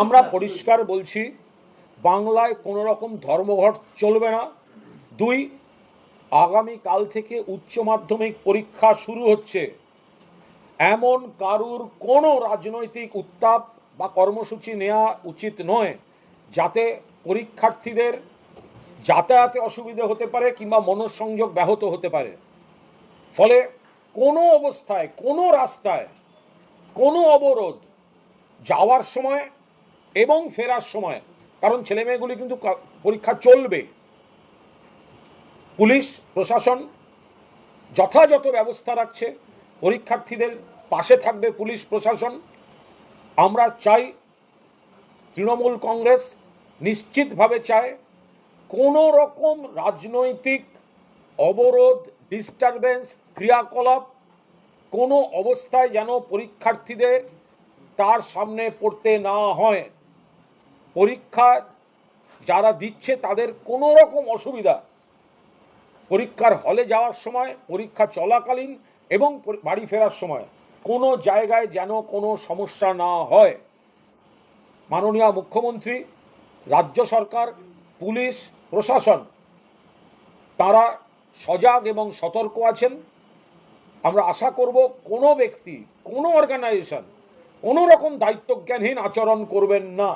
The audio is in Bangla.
আমরা পরিষ্কার বলছি বাংলায় কোনো রকম ধর্মঘট চলবে না। দুই আগামী কাল থেকে উচ্চ মাধ্যমিক পরীক্ষা শুরু হচ্ছে। এমন কারুর কোনো রাজনৈতিক উত্তাপ বা কর্মসূচি নেওয়া উচিত নয় যাতে পরীক্ষার্থীদের যাতায়াতে অসুবিধে হতে পারে কিংবা মনঃসংযোগ ব্যাহত হতে পারে। ফলে কোনো অবস্থায় কোনো রাস্তায় কোনো অবরোধ যাওয়ার সময় এবং ফেরার সময়, কারণ ছেলেমেয়েগুলি কিন্তু পরীক্ষা চলবে। পুলিশ, প্রশাসন যথাযথ ব্যবস্থা রাখছে। পরীক্ষার্থীদের পাশে থাকবে পুলিশ, প্রশাসন। আমরা চাই তৃণমূল কংগ্রেস নিশ্চিতভাবে চায় কোনো রকম রাজনৈতিক অবরোধ ডিস্টারবেন্স ক্রিয়াকলাপ কোনো অবস্থায় যেন পরীক্ষার্থীদের তার সামনে পড়তে না হয়। পরীক্ষা যারা দিচ্ছে তাদের কোনো রকম অসুবিধা। পরীক্ষার হলে যাওয়ার সময়, পরীক্ষা চলাকালীন এবং বাড়ি ফেরার সময় কোনো জায়গায় যেন কোনো সমস্যা না হয়। মাননীয় মুখ্যমন্ত্রী, রাজ্য সরকার, পুলিশ, প্রশাসন, তারা সজাগ এবং সতর্ক আছেন। আমরা আশা করব কোনো ব্যক্তি, কোনো অর্গানাইজেশন কোনো রকম দায়িত্বজ্ঞানহীন আচরণ করবেন না।